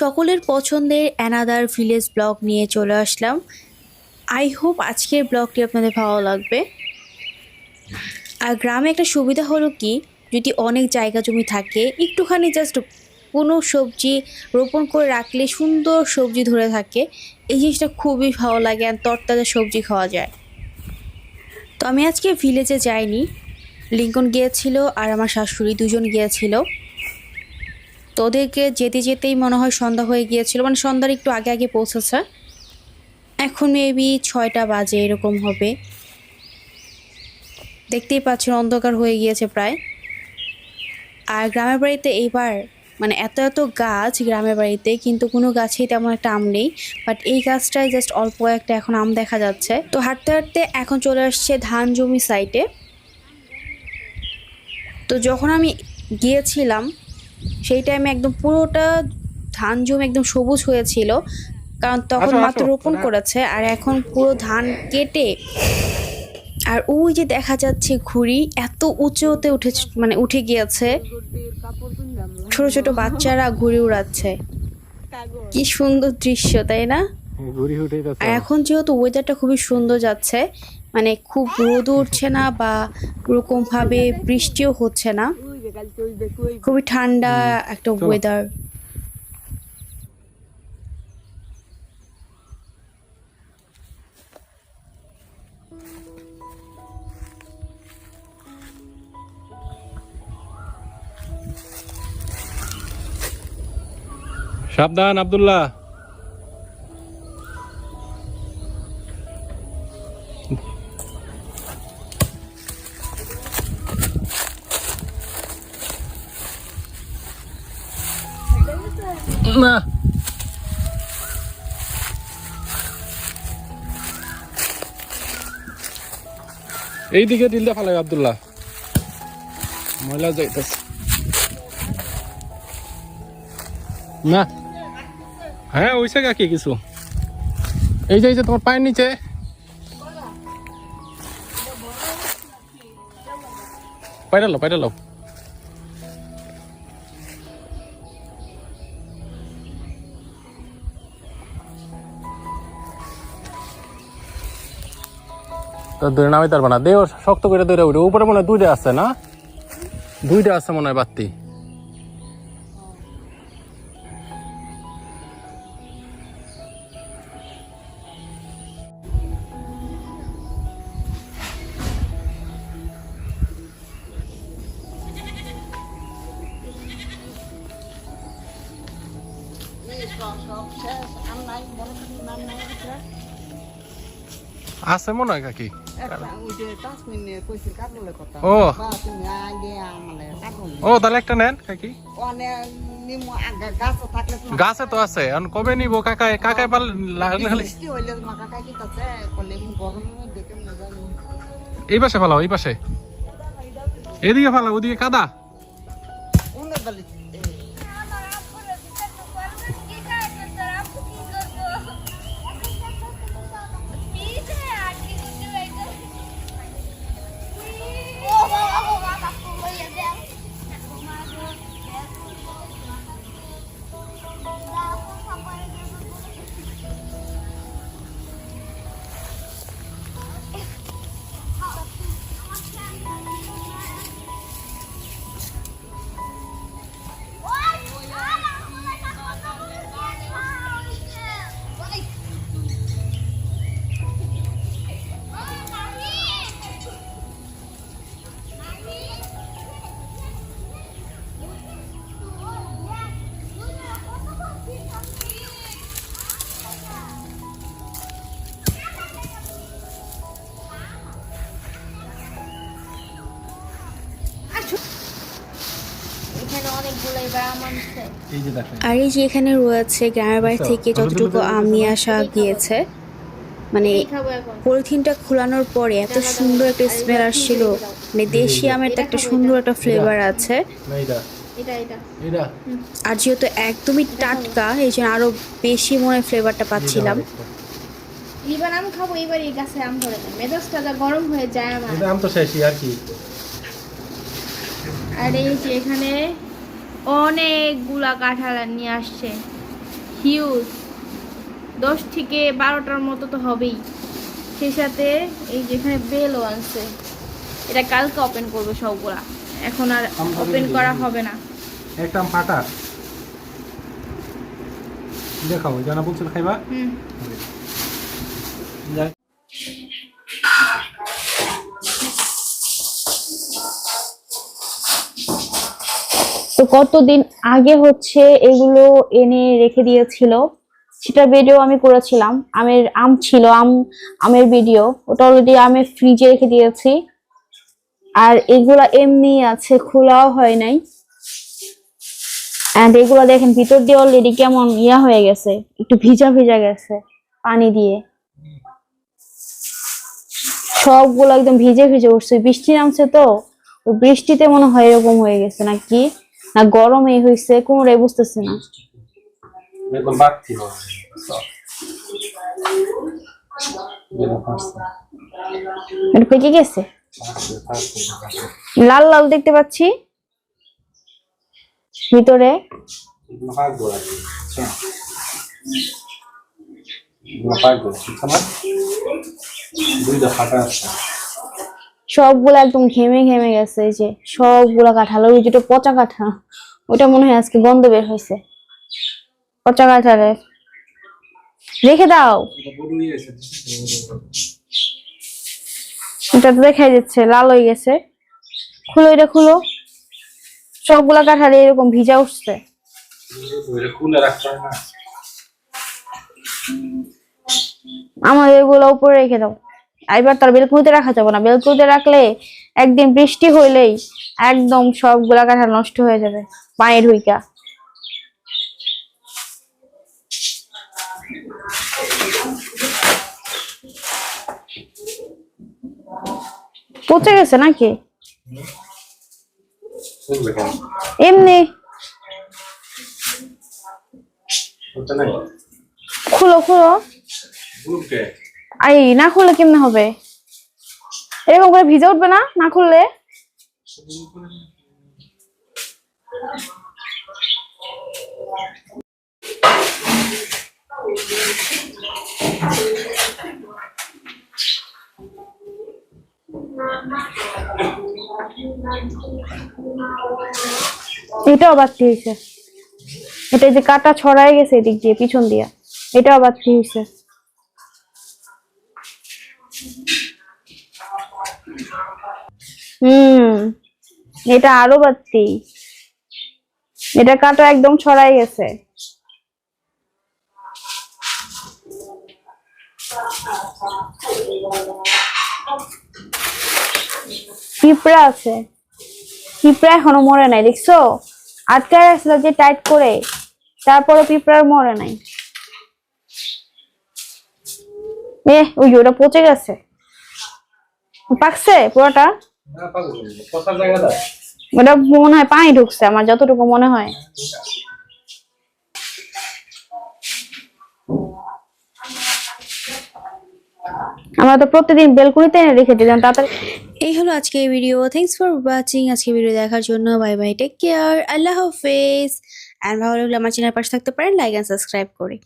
সকলের পছন্দের another village blog নিয়ে চলে আসলাম। আই হোপ আজকের ব্লগটি আপনাদের ভালো লাগবে। আর গ্রামে একটা সুবিধা হলো কি, যদি অনেক জায়গা জমি থাকে, একটুখানি জাস্ট কোনো সবজি রোপণ করে রাখলে সুন্দর সবজি ধরে থাকে, এই জিনিসটা খুবই ভালো লাগে আর তরতাজা সবজি খাওয়া যায়। তো আমি আজকে ভিলেজে যাইনি। লিঙ্কন গিয়েছিল আর আমার শাশুড়ি দুজন গিয়েছিল। তো ওদেরকে যেতে যেতেই মনে হয় সন্ধ্যা হয়ে গিয়েছিল। মানে সন্ধ্যার একটু আগে আগে পৌঁছেছে। এখন মেবি ছয়টা বাজে এরকম হবে। দেখতেই পাচ্ছেন অন্ধকার হয়ে গিয়েছে প্রায়। আর গ্রামের বাড়িতে এইবার মানে এত এত গাছ গ্রামের বাড়িতে, কিন্তু কোনো গাছেই তেমন একটা আম নেই। বাট এই গাছটায় জাস্ট অল্প একটা এখন আম দেখা যাচ্ছে। তো হাঁটতে হাঁটতে এখন চলে আসছে ধান জমি সাইটে তো যখন আমি গিয়েছিলাম সেই টাইমে একদম পুরোটা ধান জমি একদম সবুজ হয়েছিল। কারণ তখন মাত্র রোপণ করেছে আর এখন পুরো ধান কেটে আর ওই যে দেখা যাচ্ছে ঘুড়ি এত উঁচুতে উঠে মানে উঠে গিয়েছে। ছোট ছোট বাচ্চারা ঘুড়ি উড়াচ্ছে। কি সুন্দর দৃশ্য তাই না? আর এখন যেহেতু ওয়েদারটা খুবই সুন্দর যাচ্ছে মানে খুব রোদ উঠছে না বা ওরকম ভাবে বৃষ্টিও হচ্ছে না। খুবই ঠান্ডা একটা ওয়েদার সাবধান আব্দুল্লাহ। না। এইদিকে দিলটা ফালে আব্দুল্লাহ। ময়লা যাইতেছে। না। হ্যাঁ ওইসে কাকি কিছু। এই যে এই যে, তোমার পায়ের নিচে। পাইরালো পাইরালো তো দূরে নামাই পারবে না দেও শক্ত করে দূরে উঠে। উপরে মনে হয় দুইটা আছে না? দুইটা আছে মনে হয় বাত্তি আছে মনে হয় কাকি ও ও তাহলে একটা নেন কাকি গাছে তো আছে এখন কবে নিব কাকায় কাকায় পাল লাগলে খালি এই পাশে ফালাও এই পাশে এদিকে ফালাও ওদিকে কাদা এখানে অনেকগুলো এবার আর এই যে এখানে রয়েছে গ্রামের বাড়ি থেকে যতটুকু আম নিয়ে আসা গিয়েছে মানে পলিথিনটা খোলানোর পরে এত সুন্দর একটা স্মেল আসছিল। মানে দেশি আমের তো একটা সুন্দর একটা ফ্লেভার আছে। আর যেহেতু একদমই টাটকা এই জন্য আরও বেশি মনে ফ্লেভারটা পাচ্ছিলাম। এবার আম খাব এবার এই গাছে আম ধরে মেজাজটা গরম হয়ে যায় আমার। আম তো শেষই আর কি। আর এই যে এখানে অনেকগুলা কাঁঠাল নিয়ে আসছে। হিউজ দশ থেকে বারোটার মতো তো হবেই। সেই সাথে এই যেখানে বেলও আনছে। এটা কালকে ওপেন করব সবগুলা। এখন আর ওপেন করা হবে না। একটা ফাটা দেখাও জানা বলছিল খাইবা? হুম। কতদিন আগে হচ্ছে এগুলো এনে রেখে দিয়েছিল। সেটা ভিডিও আমি করেছিলাম। আমের আম ছিল, আম, আমের ভিডিও ওটা অলরেডি আমি ফ্রিজে রেখে দিয়েছি। আর এগুলা এমনি আছে, খোলাও হয় নাই। এন্ড এগুলো দেখেন, ভিতর দিয়ে অলরেডি কেমন ইয়া হয়ে গেছে। একটু ভিজা ভিজা গেছে পানি দিয়ে। সবগুলো একদম ভিজে ভিজে উঠছে। বৃষ্টি নামছে তো। বৃষ্টিতে মনে হয় এরকম হয়ে গেছে নাকি? না গরমে হয়েছে কোনোটাই বুঝতেছি না। বাড়তি এটা পেকে গেছে? লাল লাল দেখতে পাচ্ছি। ভিতরে? সবগুলো একদম ঘেমে ঘেমে গেছে যে সবগুলা কাঁঠাল ওই যেটা পচা কাঁঠাল। ওটা মনে হয় আজকে গন্ধ বের হয়েছে। পচা কাঁঠালের রেখে দাও। এটা তো দেখাই যাচ্ছে, লাল হয়ে গেছে। খুলো, এটা খুলো। সবগুলা কাঁঠালে এরকম ভিজা উঠছে। আমার এগুলো উপরে রেখে দাও। এবার তার বেলকুনিতে রাখা যাবে না। বেলকুনিতে রাখলে একদিন বৃষ্টি হইলেই একদম সবগুলা কাঁঠাল নষ্ট হয়ে যাবে। পানির হুইকা। পচে গেছে নাকি? এমনি। খুলো খুলো। আই, না খুললে কেমনে হবে? এরকম করে ভিজে উঠবে না? না খুললে? এটাও বাড়তি হয়েছে এটা যে কাটা ছড়াই গেছে এদিক দিয়ে, পিছন দিয়া। এটাও বাড়তি হয়েছে হুম, এটা আরও বাড়তি এটা কাটা একদম ছড়াই গেছে। পিঁপড়া আছে। পিঁপড়া এখনও মরে নাই, দেখছ? আটকায় রাখছিল যে টাইট করে। তারপরে পিঁপড়ার মরে নাই। এ ওই ওটা পচে গেছে। পাকছে পুরোটা? ওটা মনে হয় পানি ঢুকছে, আমার যতটুকু মনে হয়। আমরা তো প্রতিদিন বেলকুনিতে রেখে দিলাম তাড়াতাড়ি। এই হলো আজকের ভিডিও থ্যাংকস ফর ওয়াচিং আজকে ভিডিও দেখার জন্য। বাই বাই টেক কেয়ার আল্লাহ হাফেজ। অ্যান্ড ভালো লাগলে আমার চ্যানেল পাশে থাকতে পারেন লাইক অ্যান্ড সাবস্ক্রাইব করে।